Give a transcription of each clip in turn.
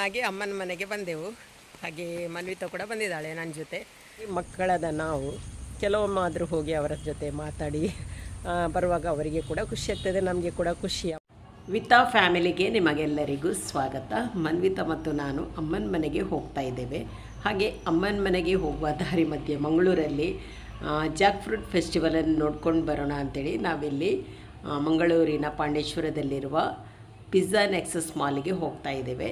Plan ಅಮ್ಮನ ಮನೆಗೆ ಬಂದೆವು. ಹಾಗೆ ಮನ್ವಿತ ಕೂಡ ಬಂದಿದ್ದಾಳೆ ನನ್ನ ಜೊತೆ. ಮಕ್ಕಳಾದ ನಾವು ಕೆಲವೊಮ್ಮಾದರೂ ಹೋಗಿ ಅವರ ಜೊತೆ ಮಾತಾಡಿ ಬರುವಾಗ ಅವರಿಗೆ ಕೂಡ ಖುಷಿ ಆಗ್ತದೆ, ನಮಗೆ ಕೂಡ ಖುಷಿ ವಿತಾ ಫ್ಯಾಮಿಲಿಗೆ ನಿಮಗೆಲ್ಲರಿಗೂ ಸ್ವಾಗತ. ಮನ್ವಿತ ಮತ್ತು ನಾನು ಅಮ್ಮನ ಮನೆಗೆ ಹೋಗ್ತಾ ಇದ್ದೇವೆ. ಹಾಗೆ ಅಮ್ಮನ ಮನೆಗೆ ಹೋಗುವ ದಾರಿ ಮಧ್ಯೆ ಮಂಗಳೂರಲ್ಲಿ ಜಾಕ್ ಫ್ರೂಟ್ ಫೆಸ್ಟಿವಲನ್ನು ನೋಡ್ಕೊಂಡು ಬರೋಣ ಅಂತೇಳಿ ನಾವಿಲ್ಲಿ ಮಂಗಳೂರಿನ ಪಾಂಡೇಶ್ವರದಲ್ಲಿರುವ ಪಿಜ್ಜಾ ನೆಕ್ಸಸ್ ಮಾಲಿಗೆ ಹೋಗ್ತಾ ಇದ್ದೇವೆ.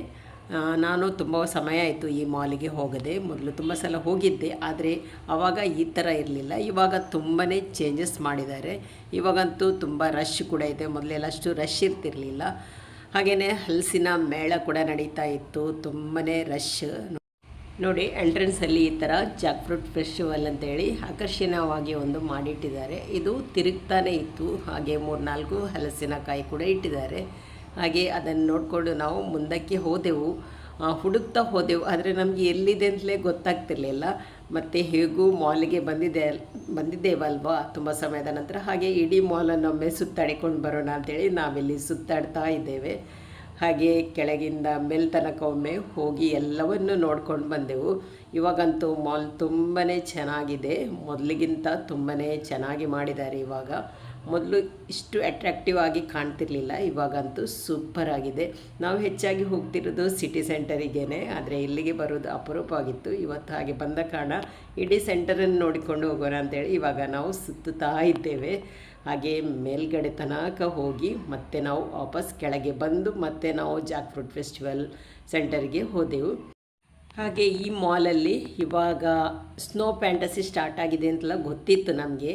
ನಾನು ತುಂಬ ಸಮಯ ಆಯಿತು ಈ ಮಾಲಿಗೆ ಹೋಗದೆ. ಮೊದಲು ತುಂಬ ಸಲ ಹೋಗಿದ್ದೆ, ಆದರೆ ಆವಾಗ ಈ ಥರ ಇರಲಿಲ್ಲ. ಇವಾಗ ತುಂಬಾ ಚೇಂಜಸ್ ಮಾಡಿದ್ದಾರೆ. ಇವಾಗಂತೂ ತುಂಬ ರಶ್ ಕೂಡ ಇದೆ. ಮೊದಲೆಲ್ಲ ಅಷ್ಟು ರಶ್ ಇರ್ತಿರಲಿಲ್ಲ. ಹಾಗೆಯೇ ಹಲಸಿನ ಮೇಳ ಕೂಡ ನಡೀತಾ ಇತ್ತು. ತುಂಬಾ ರಶ್ ನೋಡಿ ಎಂಟ್ರೆನ್ಸಲ್ಲಿ ಈ ಥರ ಜಾಕ್ ಫ್ರೂಟ್ ಫೆಸ್ಟಿವಲ್ ಅಂತೇಳಿ ಆಕರ್ಷಣೀಯವಾಗಿ ಒಂದು ಮಾಡಿಟ್ಟಿದ್ದಾರೆ. ಇದು ತಿರುಗ್ತಾನೆ ಇತ್ತು. ಹಾಗೆ ಮೂರ್ನಾಲ್ಕು ಹಲಸಿನಕಾಯಿ ಕೂಡ ಇಟ್ಟಿದ್ದಾರೆ. ಹಾಗೆ ಅದನ್ನು ನೋಡಿಕೊಂಡು ನಾವು ಮುಂದಕ್ಕೆ ಹೋದೆವು. ಹುಡುಕ್ತಾ ಹೋದೆವು. ಆದರೆ ನಮಗೆ ಎಲ್ಲಿದೆ ಅಂತಲೇ ಗೊತ್ತಾಗ್ತಿರ್ಲಿಲ್ಲ. ಮತ್ತು ಹೇಗೂ ಮಾಲಿಗೆ ಬಂದಿದೆ, ಬಂದಿದ್ದೇವಲ್ವಾ? ತುಂಬ ಸಮಯದ ನಂತರ ಹಾಗೆ ಇಡೀ ಮಾಲನ್ನೊಮ್ಮೆ ಸುತ್ತಾಡಿಕೊಂಡು ಬರೋಣ ಅಂತೇಳಿ ನಾವಿಲ್ಲಿ ಸುತ್ತಾಡ್ತಾ ಇದ್ದೇವೆ. ಹಾಗೆ ಕೆಳಗಿಂದ ಮೇಲ್ ತನಕ ಒಮ್ಮೆ ಹೋಗಿ ಎಲ್ಲವನ್ನು ನೋಡ್ಕೊಂಡು ಬಂದೆವು. ಇವಾಗಂತೂ ಮಾಲ್ ತುಂಬಾ ಚೆನ್ನಾಗಿದೆ. ಮೊದಲಿಗಿಂತ ತುಂಬಾ ಚೆನ್ನಾಗಿ ಮಾಡಿದ್ದಾರೆ ಇವಾಗ. ಮೊದಲು ಇಷ್ಟು ಅಟ್ರಾಕ್ಟಿವ್ ಆಗಿ ಕಾಣ್ತಿರ್ಲಿಲ್ಲ, ಇವಾಗಂತೂ ಸೂಪರ್ ಆಗಿದೆ. ನಾವು ಹೆಚ್ಚಾಗಿ ಹೋಗ್ತಿರೋದು ಸಿಟಿ ಸೆಂಟರಿಗೇನೆ ಆದರೆ ಇಲ್ಲಿಗೆ ಬರೋದು ಅಪರೂಪ ಆಗಿತ್ತು ಇವತ್ತು ಹಾಗೆ ಬಂದ ಕಾರಣ ಇಡೀ ಸೆಂಟರನ್ನು ನೋಡಿಕೊಂಡು ಹೋಗೋಣ ಅಂತೇಳಿ ಇವಾಗ ನಾವು ಸುತ್ತುತ್ತಾ ಇದ್ದೇವೆ. ಹಾಗೆ ಮೇಲ್ಗಡೆ ತನಕ ಹೋಗಿ ಮತ್ತೆ ನಾವು ವಾಪಸ್ ಕೆಳಗೆ ಬಂದು ಮತ್ತೆ ನಾವು ಜಾಕ್ ಫ್ರೂಟ್ ಫೆಸ್ಟಿವಲ್ ಸೆಂಟರ್ಗೆ ಹೋದೆವು. ಹಾಗೆ ಈ ಮಾಲಲ್ಲಿ ಇವಾಗ ಸ್ನೋ ಫ್ಯಾಂಟಸಿ ಸ್ಟಾರ್ಟ್ ಆಗಿದೆ ಅಂತೆಲ್ಲ ಗೊತ್ತಿತ್ತು ನಮಗೆ.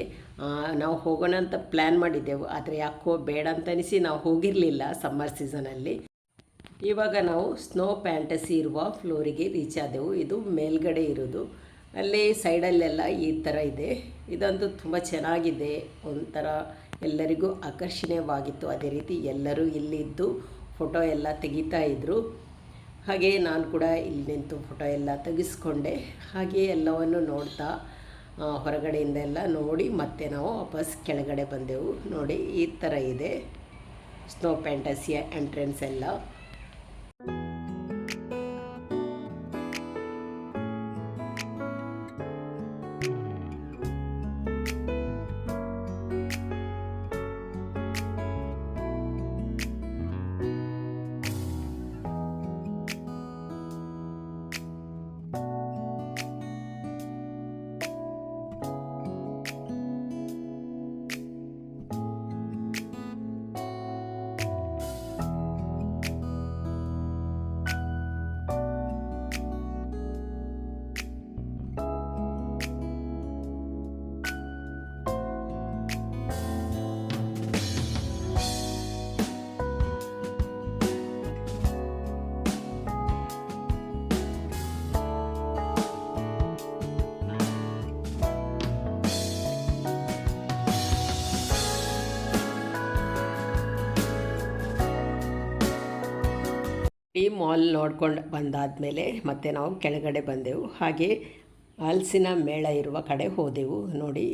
ನಾವು ಹೋಗೋಣ ಅಂತ ಪ್ಲ್ಯಾನ್ ಮಾಡಿದ್ದೆವು. ಆದರೆ ಯಾಕೋ ಬೇಡ ಅಂತ ಅನಿಸಿ ನಾವು ಹೋಗಿರಲಿಲ್ಲ ಸಮ್ಮರ್ ಸೀಸನಲ್ಲಿ ಇವಾಗ ನಾವು ಸ್ನೋ ಪ್ಯಾಂಟಸಿ ಇರುವ ಫ್ಲೋರಿಗೆ ರೀಚ್ ಆದೆವು. ಇದು ಮೇಲ್ಗಡೆ ಇರೋದು. ಅಲ್ಲಿ ಸೈಡಲ್ಲೆಲ್ಲ ಈ ಥರ ಇದೆ. ಇದಂತೂ ತುಂಬ ಚೆನ್ನಾಗಿದೆ. ಒಂಥರ ಎಲ್ಲರಿಗೂ ಆಕರ್ಷಣೀಯವಾಗಿತ್ತು. ಅದೇ ರೀತಿ ಎಲ್ಲರೂ ಇಲ್ಲಿದ್ದು ಫೋಟೋ ಎಲ್ಲ ತೆಗಿತಾ ಇದ್ದರು ಹಾಗೆ ನಾನು ಕೂಡ ಇಲ್ಲಿ ನಿಂತು ಫೋಟೋ ಎಲ್ಲ ತೆಗೆಸ್ಕೊಂಡೆ. ಹಾಗೆ ಎಲ್ಲವನ್ನು ನೋಡ್ತಾ ಆ, ಹೊರಗಡೆಯಿಂದ ಎಲ್ಲ ನೋಡಿ ಮತ್ತೆ ನಾವು ವಾಪಸ್ ಕೆಳಗಡೆ ಬಂದೆವು. ನೋಡಿ ಈ ಥರ ಇದೆ. ಸ್ನೋ ಪ್ಯಾಂಟಸಿಯ ಎಂಟ್ರೆನ್ಸ್ ಎಲ್ಲ. ಈ ಮಾಲ್ ನೋಡ್ಕೊಂಡು ಬಂದಾದಮೇಲೆ ಮತ್ತೆ ನಾವು ಕೆಳಗಡೆ ಬಂದೆವು. ಹಾಗೆ ಹಲ್ಸಿನ ಮೇಳ ಇರುವ ಕಡೆ ಹೋದೆವು. ನೋಡಿ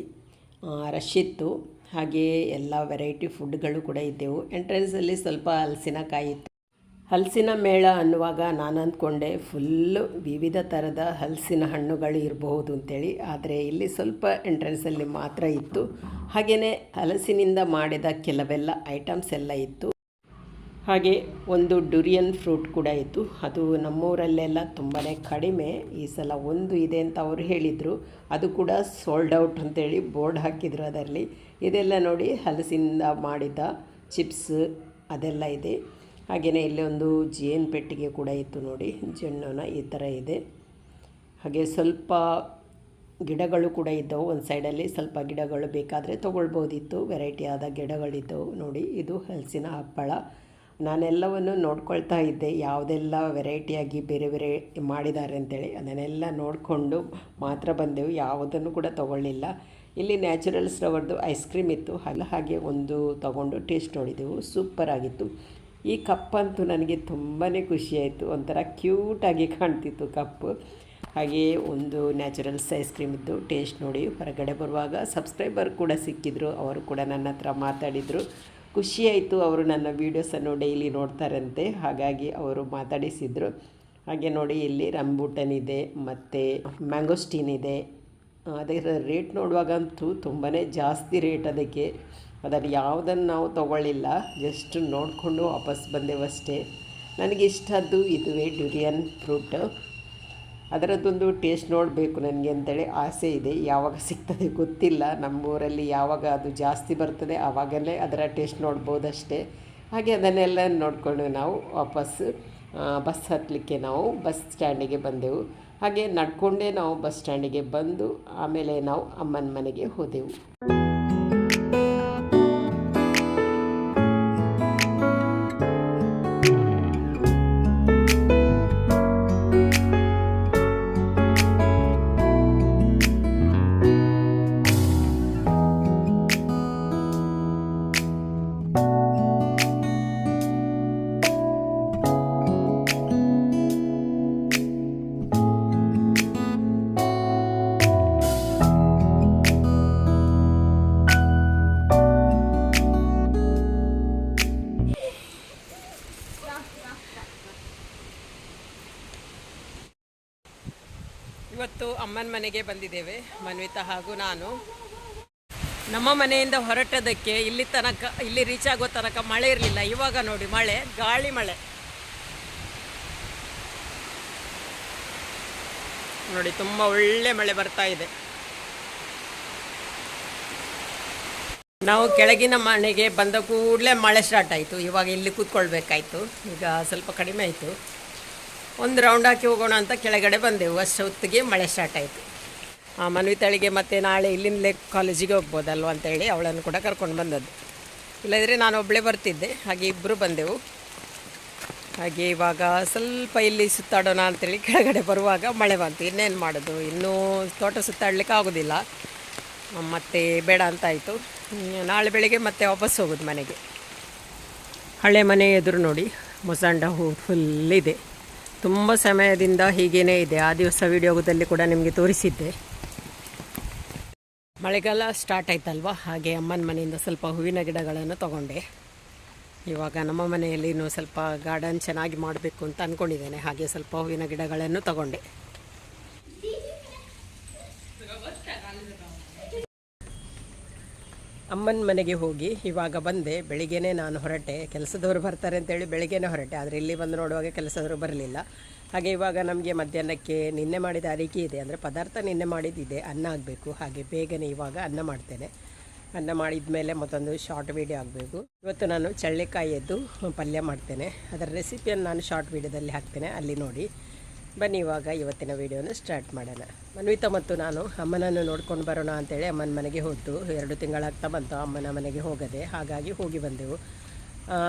ರಶ್ ಇತ್ತು. ಹಾಗೆ ಎಲ್ಲ ವೆರೈಟಿ ಫುಡ್ಗಳು ಕೂಡ ಇದ್ದೆವು. ಎಂಟ್ರೆನ್ಸಲ್ಲಿ ಸ್ವಲ್ಪ ಹಲಸಿನಕಾಯಿ ಇತ್ತು. ಹಲಸಿನ ಮೇಳ ಅನ್ನುವಾಗ ನಾನು ಅಂದ್ಕೊಂಡೆ ಫುಲ್ಲು ವಿವಿಧ ಥರದ ಹಲಸಿನ ಹಣ್ಣುಗಳು ಇರಬಹುದು ಅಂತೇಳಿ. ಆದರೆ ಇಲ್ಲಿ ಸ್ವಲ್ಪ ಎಂಟ್ರೆನ್ಸಲ್ಲಿ ಮಾತ್ರ ಇತ್ತು. ಹಾಗೆಯೇ ಹಲಸಿನಿಂದ ಮಾಡಿದ ಕೆಲವೆಲ್ಲ ಐಟಮ್ಸ್ ಎಲ್ಲ ಇತ್ತು. ಹಾಗೆ ಒಂದು ಡುರಿಯನ್ ಫ್ರೂಟ್ ಕೂಡ ಇತ್ತು. ಅದು ನಮ್ಮೂರಲ್ಲೆಲ್ಲ ತುಂಬಾ ಕಡಿಮೆ. ಈ ಸಲ ಒಂದು ಇದೆ ಅಂತ ಅವರು ಹೇಳಿದರು. ಅದು ಕೂಡ ಸೋಲ್ಡ್ ಔಟ್ ಅಂತೇಳಿ ಬೋರ್ಡ್ ಹಾಕಿದರು ಅದರಲ್ಲಿ. ಇದೆಲ್ಲ ನೋಡಿ ಹಲಸಿಂದ ಮಾಡಿದ ಚಿಪ್ಸ್ ಅದೆಲ್ಲ ಇದೆ. ಹಾಗೆಯೇ ಇಲ್ಲಿ ಒಂದು ಜೇನು ಪೆಟ್ಟಿಗೆ ಕೂಡ ಇತ್ತು ನೋಡಿ. ಜೇನ್ನೋನ ಈ ಥರ ಇದೆ. ಹಾಗೆ ಸ್ವಲ್ಪ ಗಿಡಗಳು ಕೂಡ ಇದ್ದವು. ಒಂದು ಸೈಡಲ್ಲಿ ಸ್ವಲ್ಪ ಗಿಡಗಳು ಬೇಕಾದರೆ ತೊಗೊಳ್ಬೋದಿತ್ತು. ವೆರೈಟಿ ಆದ ಗಿಡಗಳಿದ್ದವು ನೋಡಿ. ಇದು ಹಲಸಿನ ಹಪ್ಪಳ. ನಾನೆಲ್ಲವನ್ನು ನೋಡ್ಕೊಳ್ತಾ ಇದ್ದೆ. ಯಾವುದೆಲ್ಲ ವೆರೈಟಿಯಾಗಿ ಬೇರೆ ಬೇರೆ ಮಾಡಿದ್ದಾರೆ ಅಂತೇಳಿ ಅದನ್ನೆಲ್ಲ ನೋಡಿಕೊಂಡು ಮಾತ್ರ ಬಂದೆವು. ಯಾವುದನ್ನು ಕೂಡ ತೊಗೊಳ್ಳಿಲ್ಲ. ಇಲ್ಲಿ ನ್ಯಾಚುರಲ್ಸ್ ರವರ್ದು ಐಸ್ ಕ್ರೀಮ್ ಇತ್ತು. ಹಾಗೆ ಹಾಗೆ ಒಂದು ತಗೊಂಡು ಟೇಸ್ಟ್ ನೋಡಿದೆವು. ಸೂಪರ್ ಆಗಿತ್ತು. ಈ ಕಪ್ ಅಂತೂ ನನಗೆ ತುಂಬಾ ಖುಷಿಯಾಯಿತು ಒಂಥರ ಕ್ಯೂಟಾಗಿ ಕಾಣ್ತಿತ್ತು ಕಪ್ಪು ಹಾಗೆ ಒಂದು ನ್ಯಾಚುರಲ್ಸ್ ಐಸ್ ಕ್ರೀಮ್ ಇದ್ದು ಟೇಸ್ಟ್ ನೋಡಿ ಹೊರಗಡೆ ಬರುವಾಗ ಸಬ್ಸ್ಕ್ರೈಬರ್ ಕೂಡ ಸಿಕ್ಕಿದ್ರು. ಅವರು ಕೂಡ ನನ್ನ ಹತ್ರ ಮಾತಾಡಿದರು. ಖುಷಿಯಾಯಿತು ಅವರು ನನ್ನ ವೀಡಿಯೋಸನ್ನು ಡೈಲಿ ನೋಡ್ತಾರಂತೆ. ಹಾಗಾಗಿ ಅವರು ಮಾತಾಡಿಸಿದರು. ಹಾಗೆ ನೋಡಿ ಇಲ್ಲಿ ರಂಬೂಟನ್ ಇದೆ, ಮತ್ತು ಮ್ಯಾಂಗೋಸ್ಟೀನ್ ಇದೆ. ಅದರ ರೇಟ್ ನೋಡುವಾಗಂತೂ ತುಂಬಾ ಜಾಸ್ತಿ ರೇಟ್ ಅದಕ್ಕೆ. ಅದನ್ನು ಯಾವುದನ್ನು ನಾವು ತಗೊಳ್ಳಿಲ್ಲ ಜಸ್ಟ್ ನೋಡಿಕೊಂಡು ವಾಪಸ್ ಬಂದೆವಷ್ಟೇ ನನಗೆ ಇಷ್ಟದ್ದು ಇದುವೇ ಡ್ಯೂರಿಯನ್ ಫ್ರೂಟ್ ಅದರದ್ದೊಂದು ಟೇಸ್ಟ್ ನೋಡಬೇಕು ನನಗೆ ಅಂತೇಳಿ ಆಸೆ ಇದೆ. ಯಾವಾಗ ಸಿಗ್ತದೆ ಗೊತ್ತಿಲ್ಲ. ನಮ್ಮೂರಲ್ಲಿ ಯಾವಾಗ ಅದು ಜಾಸ್ತಿ ಬರ್ತದೆ ಆವಾಗಲೇ ಅದರ ಟೇಸ್ಟ್ ನೋಡ್ಬೋದಷ್ಟೇ. ಹಾಗೆ ಅದನ್ನೆಲ್ಲ ನೋಡಿಕೊಂಡು ನಾವು ವಾಪಸ್ ಬಸ್ ಹತ್ತಲಿಕ್ಕೆ ನಾವು ಬಸ್ ಸ್ಟ್ಯಾಂಡಿಗೆ ಬಂದೆವು. ಹಾಗೆ ನಡ್ಕೊಂಡೇ ನಾವು ಬಸ್ ಸ್ಟ್ಯಾಂಡಿಗೆ ಬಂದು ಆಮೇಲೆ ನಾವು ಅಮ್ಮನ ಮನೆಗೆ ಹೋದೆವು. ಅಮ್ಮನ ಮನೆಗೆ ಬಂದಿದ್ದೇವೆ, ಮನ್ವಿತಾ ಹಾಗೂ ನಾನು. ನಮ್ಮ ಮನೆಯಿಂದ ಹೊರಟದಕ್ಕೆ ಇಲ್ಲಿ ತನಕ, ಇಲ್ಲಿ ರೀಚ್ ಆಗೋ ತನಕ ಮಳೆ ಇರಲಿಲ್ಲ. ಇವಾಗ ನೋಡಿ, ಮಳೆ, ಗಾಳಿ ಮಳೆ. ನೋಡಿ, ತುಂಬ ಒಳ್ಳೆ ಮಳೆ ಬರ್ತಾ ಇದೆ. ನಾವು ಕೆಳಗಿನ ಮನೆಗೆ ಬಂದ ಕೂಡಲೇ ಮಳೆ ಸ್ಟಾರ್ಟ್ ಆಯಿತು. ಇವಾಗ ಇಲ್ಲಿ ಕೂತ್ಕೊಳ್ಬೇಕಾಯ್ತು. ಈಗ ಸ್ವಲ್ಪ ಕಡಿಮೆ ಆಯಿತು. ಒಂದು ರೌಂಡ್ ಹಾಕಿ ಹೋಗೋಣ ಅಂತ ಕೆಳಗಡೆ ಬಂದೆವು. ಅಷ್ಟೊತ್ತಿಗೆ ಮಳೆ ಸ್ಟಾರ್ಟ್ ಆಯಿತು. ಆ ಮನ್ವಿತಾಳಿಗೆ ಮತ್ತೆ ನಾಳೆ ಇಲ್ಲಿಂದಲೇ ಕಾಲೇಜಿಗೆ ಹೋಗ್ಬೋದಲ್ವ ಅಂತೇಳಿ ಅವಳನ್ನು ಕೂಡ ಕರ್ಕೊಂಡು ಬಂದದ್ದು. ಇಲ್ಲದ್ರೆ ನಾನು ಒಬ್ಬಳೇ ಬರ್ತಿದ್ದೆ. ಹಾಗೆ ಇಬ್ಬರು ಬಂದೆವು. ಹಾಗೆ ಇವಾಗ ಸ್ವಲ್ಪ ಇಲ್ಲಿ ಸುತ್ತಾಡೋಣ ಅಂತೇಳಿ ಕೆಳಗಡೆ ಬರುವಾಗ ಮಳೆ ಬಂತು. ಇನ್ನೇನು ಮಾಡೋದು? ಇನ್ನೂ ತೋಟ ಸುತ್ತಾಡಲಿಕ್ಕೆ ಆಗೋದಿಲ್ಲ. ಮತ್ತೆ ಬೇಡ ಅಂತ ಆಯಿತು. ನಾಳೆ ಬೆಳಿಗ್ಗೆ ಮತ್ತೆ ವಾಪಸ್ ಹೋಗೋದು ಮನೆಗೆ. ಹಳೆ ಮನೆ ಎದುರು ನೋಡಿ, ಮೊಸಂಡ ಹೂ ಫುಲ್ ಇದೆ. ತುಂಬ ಸಮಯದಿಂದ ಹೀಗೇನೆ ಇದೆ. ಆ ದಿವಸ ವಿಡಿಯೋದಲ್ಲಿ ಕೂಡ ನಿಮಗೆ ತೋರಿಸಿದ್ದೆ. ಮಳೆಗಾಲ ಸ್ಟಾರ್ಟ್ ಆಯ್ತಲ್ವ? ಹಾಗೆ ಅಮ್ಮನ ಮನೆಯಿಂದ ಸ್ವಲ್ಪ ಹೂವಿನ ಗಿಡಗಳನ್ನು ತಗೊಂಡೆ. ಇವಾಗ ನಮ್ಮ ಮನೆಯಲ್ಲಿ ಇನ್ನೂ ಸ್ವಲ್ಪ ಗಾರ್ಡನ್ ಚೆನ್ನಾಗಿ ಮಾಡಬೇಕು ಅಂತ ಅಂದ್ಕೊಂಡಿದ್ದೇನೆ ಹಾಗೆ ಸ್ವಲ್ಪ ಹೂವಿನ ಗಿಡಗಳನ್ನು ತಗೊಂಡೆ. ಅಮ್ಮನ ಮನೆಗೆ ಹೋಗಿ ಇವಾಗ ಬಂದೆ. ಬೆಳಿಗ್ಗೆನೇ ನಾನು ಹೊರಟೆ. ಕೆಲಸದವರು ಬರ್ತಾರೆ ಅಂತೇಳಿ ಬೆಳಿಗ್ಗೆನೇ ಹೊರಟೆ. ಆದರೆ ಇಲ್ಲಿ ಬಂದು ನೋಡುವಾಗ ಕೆಲಸದವರು ಬರಲಿಲ್ಲ. ಹಾಗೆ ಇವಾಗ ನಮಗೆ ಮಧ್ಯಾಹ್ನಕ್ಕೆ ನಿನ್ನೆ ಮಾಡಿದ ಅಡಿಕೆ ಇದೆ. ಅಂದರೆ ಪದಾರ್ಥ ನಿನ್ನೆ ಮಾಡಿದ್ದಿದೆ ಅನ್ನ ಆಗಬೇಕು. ಹಾಗೆ ಬೇಗನೆ ಇವಾಗ ಅನ್ನ ಮಾಡ್ತೇನೆ. ಅನ್ನ ಮಾಡಿದ ಮೇಲೆ ಮತ್ತೊಂದು ಶಾರ್ಟ್ ವೀಡಿಯೋ ಆಗಬೇಕು. ಇವತ್ತು ನಾನು ಚಳ್ಳೆಕಾಯಿಯದ್ದು ಪಲ್ಯ ಮಾಡ್ತೇನೆ. ಅದರ ರೆಸಿಪಿಯನ್ನು ನಾನು ಶಾರ್ಟ್ ವೀಡಿಯೋದಲ್ಲಿ ಹಾಕ್ತೇನೆ. ಅಲ್ಲಿ ನೋಡಿ. ಬನ್ನಿ, ಇವಾಗ ಇವತ್ತಿನ ವಿಡಿಯೋನ ಸ್ಟಾರ್ಟ್ ಮಾಡೋಣ. ಮನ್ವಿತಾ ಮತ್ತು ನಾನು ಅಮ್ಮನನ್ನು ನೋಡ್ಕೊಂಡು ಬರೋಣ ಅಂತೇಳಿ ಅಮ್ಮನ ಮನೆಗೆ ಹೋದ್ದು ಎರಡು ತಿಂಗಳಾಗ್ತಾ ಬಂತು, ಅಮ್ಮನ ಮನೆಗೆ ಹೋಗದೆ. ಹಾಗಾಗಿ ಹೋಗಿ ಬಂದೆವು.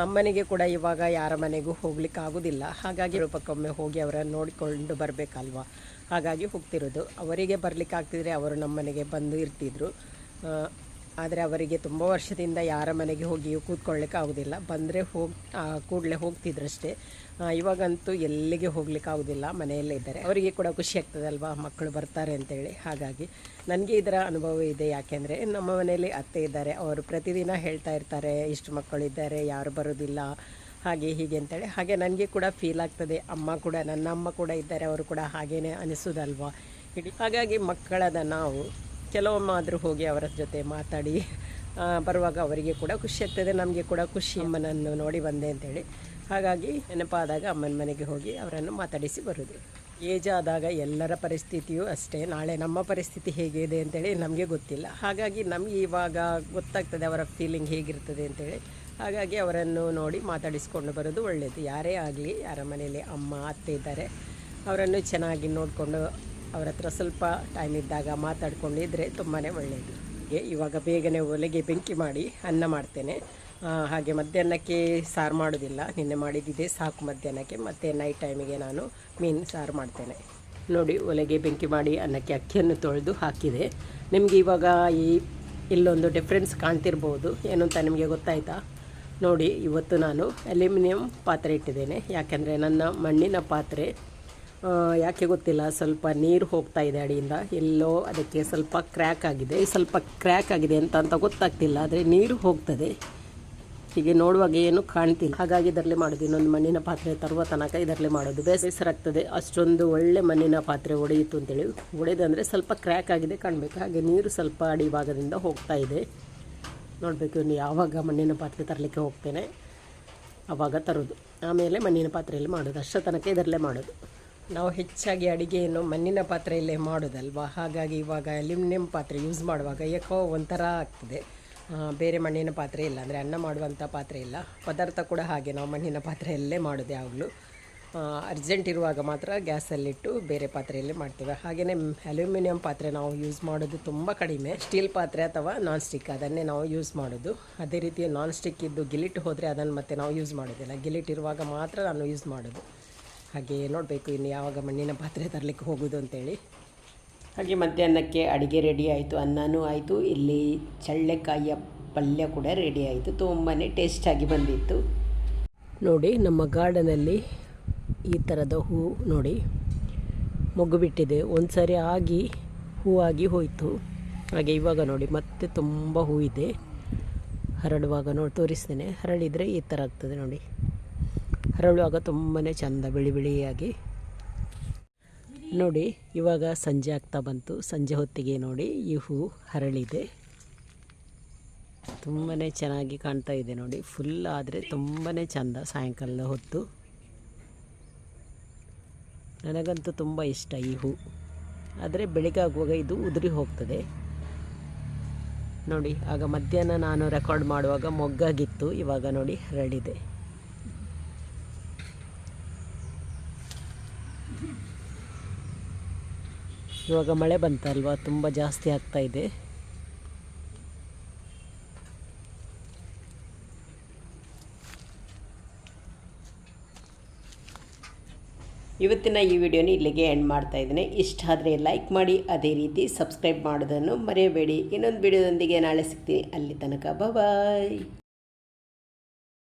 ಅಮ್ಮನಿಗೆ ಕೂಡ ಇವಾಗ ಯಾರ ಮನೆಗೂ ಹೋಗ್ಲಿಕ್ಕೆ ಆಗೋದಿಲ್ಲ. ಹಾಗಾಗಿ ರೂಪಕ್ಕೊಮ್ಮೆ ಹೋಗಿ ಅವರನ್ನು ನೋಡಿಕೊಂಡು ಬರಬೇಕಲ್ವ? ಹಾಗಾಗಿ ಹೋಗ್ತಿರೋದು. ಅವರಿಗೆ ಬರಲಿಕ್ಕೆ ಆಗ್ತಿದ್ರೆ ಅವರು ನಮ್ಮ ಮನೆಗೆ ಬಂದು ಇರ್ತಿದ್ರು. ಆದರೆ ಅವರಿಗೆ ತುಂಬ ವರ್ಷದಿಂದ ಯಾರ ಮನೆಗೆ ಹೋಗಿ ಕೂತ್ಕೊಳ್ಳಿಕ್ಕೆ ಆಗೋದಿಲ್ಲ. ಬಂದರೆ ಹೋಗಿ ಕೂಡಲೇ ಹೋಗ್ತಿದ್ರಷ್ಟೇ. ಇವಾಗಂತೂ ಎಲ್ಲಿಗೆ ಹೋಗ್ಲಿಕ್ಕೆ ಆಗೋದಿಲ್ಲ, ಮನೆಯಲ್ಲೇ ಇದ್ದಾರೆ. ಅವರಿಗೆ ಕೂಡ ಖುಷಿ ಆಗ್ತದಲ್ವಾ, ಮಕ್ಕಳು ಬರ್ತಾರೆ ಅಂತೇಳಿ. ಹಾಗಾಗಿ ನನಗೆ ಇದರ ಅನುಭವ ಇದೆ ಯಾಕೆಂದರೆ ನಮ್ಮ ಮನೆಯಲ್ಲಿ ಅತ್ತೆ ಇದ್ದಾರೆ, ಅವರು ಪ್ರತಿದಿನ ಹೇಳ್ತಾ ಇರ್ತಾರೆ, ಇಷ್ಟು ಮಕ್ಕಳಿದ್ದಾರೆ ಯಾರು ಬರೋದಿಲ್ಲ, ಹಾಗೆ ಹೀಗೆ ಅಂತೇಳಿ. ಹಾಗೆ ನನಗೆ ಕೂಡ ಫೀಲ್ ಆಗ್ತದೆ, ಅಮ್ಮ ಕೂಡ, ನನ್ನ ಅಮ್ಮ ಕೂಡ ಇದ್ದಾರೆ, ಅವರು ಕೂಡ ಹಾಗೇನೆ ಅನಿಸೋದಲ್ವಾ? ಇಡೀ ಹಾಗಾಗಿ ಮಕ್ಕಳದ ನಾವು ಕೆಲವೊಮ್ಮಾದರೂ ಹೋಗಿ ಅವರ ಜೊತೆ ಮಾತಾಡಿ ಬರುವಾಗ ಅವರಿಗೆ ಕೂಡ ಖುಷಿ ಆಗ್ತದೆ, ನಮಗೆ ಕೂಡ ಖುಷಿ ಅಮ್ಮನನ್ನು ನೋಡಿ ಬಂದೆ ಅಂತೇಳಿ. ಹಾಗಾಗಿ ನೆನಪಾದಾಗ ಅಮ್ಮನ ಮನೆಗೆ ಹೋಗಿ ಅವರನ್ನು ಮಾತಾಡಿಸಿ ಬರುವುದು. ಏಜ್ ಆದಾಗ ಎಲ್ಲರ ಪರಿಸ್ಥಿತಿಯೂ ಅಷ್ಟೇ, ನಾಳೆ ನಮ್ಮ ಪರಿಸ್ಥಿತಿ ಹೇಗಿದೆ ಅಂತೇಳಿ ನಮಗೆ ಗೊತ್ತಿಲ್ಲ. ಹಾಗಾಗಿ ನಮಗೆ ಇವಾಗ ಗೊತ್ತಾಗ್ತದೆ ಅವರ ಫೀಲಿಂಗ್ ಹೇಗಿರ್ತದೆ ಅಂತೇಳಿ. ಹಾಗಾಗಿ ಅವರನ್ನು ನೋಡಿ ಮಾತಾಡಿಸ್ಕೊಂಡು ಬರೋದು ಒಳ್ಳೆಯದು ಯಾರೇ ಆಗಲಿ, ಯಾರ ಮನೆಯಲ್ಲಿ ಅಮ್ಮ, ಅತ್ತೆ ಇದ್ದಾರೆ, ಅವರನ್ನು ಚೆನ್ನಾಗಿ ನೋಡಿಕೊಂಡು ಅವ್ರ ಹತ್ರ ಸ್ವಲ್ಪ ಟೈಮ್ ಇದ್ದಾಗ ಮಾತಾಡ್ಕೊಂಡಿದ್ರೆ ತುಂಬಾ ಒಳ್ಳೆಯದು ಇವಾಗ ಬೇಗನೆ ಒಲೆಗೆ ಬೆಂಕಿ ಮಾಡಿ ಅನ್ನ ಮಾಡ್ತೇನೆ. ಹಾಗೆ ಮಧ್ಯಾಹ್ನಕ್ಕೆ ಸಾರು ಮಾಡೋದಿಲ್ಲ. ನಿನ್ನೆ ಮಾಡಿದ್ದಿದೆ ಸಾಕು ಮಧ್ಯಾಹ್ನಕ್ಕೆ. ಮತ್ತು ನೈಟ್ ಟೈಮಿಗೆ ನಾನು ಮೀನು ಸಾರು ಮಾಡ್ತೇನೆ. ನೋಡಿ, ಒಲೆಗೆ ಬೆಂಕಿ ಮಾಡಿ ಅನ್ನಕ್ಕೆ ಅಕ್ಕಿಯನ್ನು ತೊಳೆದು ಹಾಕಿದೆ. ನಿಮಗೆ ಇವಾಗ ಈ ಇಲ್ಲೊಂದು ಡಿಫ್ರೆನ್ಸ್ ಕಾಣ್ತಿರ್ಬೋದು. ಏನು ಅಂತ ನಿಮಗೆ ಗೊತ್ತಾಯ್ತಾ? ನೋಡಿ, ಇವತ್ತು ನಾನು ಅಲ್ಯೂಮಿನಿಯಂ ಪಾತ್ರೆ ಇಟ್ಟಿದ್ದೇನೆ. ಯಾಕೆಂದರೆ ನನ್ನ ಮಣ್ಣಿನ ಪಾತ್ರೆ ಯಾಕೆ ಗೊತ್ತಿಲ್ಲ, ಸ್ವಲ್ಪ ನೀರು ಹೋಗ್ತಾ ಇದೆ ಅಡಿಯಿಂದ. ಎಲ್ಲೋ ಅದಕ್ಕೆ ಸ್ವಲ್ಪ ಕ್ರ್ಯಾಕ್ ಆಗಿದೆ. ಸ್ವಲ್ಪ ಕ್ರ್ಯಾಕ್ ಆಗಿದೆ ಅಂತ ಅಂತ ಗೊತ್ತಾಗ್ತಿಲ್ಲ, ಆದರೆ ನೀರು ಹೋಗ್ತದೆ. ಹೀಗೆ ನೋಡುವಾಗ ಏನು ಕಾಣ್ತಿಲ್ಲ. ಹಾಗಾಗಿ ಇದರಲ್ಲೇ ಮಾಡೋದು ಇನ್ನೊಂದು ಮಣ್ಣಿನ ಪಾತ್ರೆ ತರುವ ತನಕ ಇದರಲ್ಲೇ ಮಾಡೋದು ಬೇಸರಾಗ್ತದೆ. ಅಷ್ಟೊಂದು ಒಳ್ಳೆ ಮಣ್ಣಿನ ಪಾತ್ರೆ ಒಡೆಯಿತು ಅಂತೇಳಿ. ಒಡೆದಂದರೆ ಸ್ವಲ್ಪ ಕ್ರ್ಯಾಕ್ ಆಗಿದೆ ಕಾಣಬೇಕು. ಹಾಗೆ ನೀರು ಸ್ವಲ್ಪ ಅಡಿ ಭಾಗದಿಂದ ಹೋಗ್ತಾ ಇದೆ. ನೋಡಬೇಕು ಇನ್ನು ಯಾವಾಗ ಮಣ್ಣಿನ ಪಾತ್ರೆ ತರಲಿಕ್ಕೆ ಹೋಗ್ತೇನೆ. ಆವಾಗ ತರೋದು. ಆಮೇಲೆ ಮಣ್ಣಿನ ಪಾತ್ರೆಯಲ್ಲಿ ಮಾಡೋದು. ಅಷ್ಟರ ತನಕ ಇದರಲ್ಲೇ ಮಾಡೋದು. ನಾವು ಹೆಚ್ಚಾಗಿ ಅಡುಗೆಯನ್ನು ಮಣ್ಣಿನ ಪಾತ್ರೆಯಲ್ಲೇ ಮಾಡೋದಲ್ವಾ? ಹಾಗಾಗಿ ಇವಾಗ ಅಲ್ಯೂಮಿನಿಯಂ ಪಾತ್ರೆ ಯೂಸ್ ಮಾಡುವಾಗ ಯಾಕೋ ಒಂಥರ ಆಗ್ತದೆ. ಬೇರೆ ಮಣ್ಣಿನ ಪಾತ್ರೆ ಇಲ್ಲ ಅಂದರೆ ಅನ್ನ ಮಾಡುವಂಥ ಪಾತ್ರೆ ಇಲ್ಲ. ಪದಾರ್ಥ ಕೂಡ ಹಾಗೆ ನಾವು ಮಣ್ಣಿನ ಪಾತ್ರೆಯಲ್ಲೇ ಮಾಡೋದು ಯಾವಾಗಲೂ ಅರ್ಜೆಂಟ್ ಇರುವಾಗ ಮಾತ್ರ ಗ್ಯಾಸಲ್ಲಿಟ್ಟು ಬೇರೆ ಪಾತ್ರೆಯಲ್ಲೇ ಮಾಡ್ತೇವೆ. ಹಾಗೆಯೇ ಅಲ್ಯೂಮಿನಿಯಂ ಪಾತ್ರೆ ನಾವು ಯೂಸ್ ಮಾಡೋದು ತುಂಬ ಕಡಿಮೆ. ಸ್ಟೀಲ್ ಪಾತ್ರೆ ಅಥವಾ ನಾನ್ ಸ್ಟಿಕ್ ಅದನ್ನೇ ನಾವು ಯೂಸ್ ಮಾಡೋದು. ಅದೇ ರೀತಿ ನಾನ್ ಸ್ಟಿಕ್ ಇದ್ದು ಗಿಲಿಟ್ ಹೋದರೆ ಅದನ್ನು ಮತ್ತೆ ನಾವು ಯೂಸ್ ಮಾಡೋದಿಲ್ಲ. ಗಿಲಿಟ್ ಇರುವಾಗ ಮಾತ್ರ ನಾನು ಯೂಸ್ ಮಾಡೋದು. ಹಾಗೆ ನೋಡಬೇಕು ಇನ್ನು ಯಾವಾಗ ಮಣ್ಣಿನ ಪಾತ್ರೆ ತರಲಿಕ್ಕೆ ಹೋಗೋದು ಅಂತೇಳಿ. ಹಾಗೆ ಮಧ್ಯಾಹ್ನಕ್ಕೆ ಅಡುಗೆ ರೆಡಿ ಆಯಿತು ಅನ್ನನೂ ಆಯಿತು ಇಲ್ಲಿ ಚಳ್ಳೆಕಾಯಿಯ ಪಲ್ಯ ಕೂಡ ರೆಡಿ ಆಯಿತು ತುಂಬಾ ಟೇಸ್ಟಾಗಿ ಬಂದಿತ್ತು. ನೋಡಿ ನಮ್ಮ ಗಾರ್ಡನಲ್ಲಿ ಈ ಥರದ ಹೂ ನೋಡಿ ಮೊಗ್ಗು ಬಿಟ್ಟಿದೆ. ಒಂದು ಸಾರಿ ಆಗಿ ಹೂವಾಗಿ ಹೋಯಿತು. ಹಾಗೆ ಇವಾಗ ನೋಡಿ ಮತ್ತೆ ತುಂಬ ಹೂ ಇದೆ. ಹರಡುವಾಗ ನೋಡಿ ತೋರಿಸ್ತೇನೆ. ಹರಳಿದರೆ ಈ ಥರ ಆಗ್ತದೆ ನೋಡಿ. ಹರಳುವಾಗ ತುಂಬಾ ಚೆಂದ ಬಿಳಿ ಬಿಳಿಯಾಗಿ. ನೋಡಿ, ಇವಾಗ ಸಂಜೆ ಆಗ್ತಾ ಬಂತು. ಸಂಜೆ ಹೊತ್ತಿಗೆ ನೋಡಿ, ಈ ಹೂ ಹರಳಿದೆ. ತುಂಬಾ ಚೆನ್ನಾಗಿ ಕಾಣ್ತಾ ಇದೆ ನೋಡಿ. ಫುಲ್ ಆದರೆ ತುಂಬಾ ಚೆಂದ ಸಾಯಂಕಾಲದ ಹೊತ್ತು. ನನಗಂತೂ ತುಂಬ ಇಷ್ಟ ಈ ಹೂ. ಆದರೆ ಬೆಳಿಗ್ಗೆ ಆಗುವಾಗ ಇದು ಉದುರಿ ಹೋಗ್ತದೆ. ನೋಡಿ, ಆಗ ಮಧ್ಯಾಹ್ನ ನಾನು ರೆಕಾರ್ಡ್ ಮಾಡುವಾಗ ಮೊಗ್ಗಾಗಿತ್ತು. ಇವಾಗ ನೋಡಿ ಹರಡಿದೆ ಇವಾಗ ಮಳೆ ಬಂತಲ್ವಾ? ತುಂಬ ಜಾಸ್ತಿ ಆಗ್ತಾ ಇದೆ. ಇವತ್ತಿನ ಈ ವಿಡಿಯೋನ ಇಲ್ಲಿಗೆ ಎಂಡ್ ಮಾಡ್ತಾ ಇದ್ದೇನೆ. ಇಷ್ಟ ಆದರೆ ಲೈಕ್ ಮಾಡಿ, ಅದೇ ರೀತಿ ಸಬ್ಸ್ಕ್ರೈಬ್ ಮಾಡೋದನ್ನು ಮರೆಯಬೇಡಿ. ಇನ್ನೊಂದು ವಿಡಿಯೋದೊಂದಿಗೆ ನಾಳೆ ಸಿಗ್ತೀನಿ. ಅಲ್ಲಿ ತನಕ ಬಾಯ್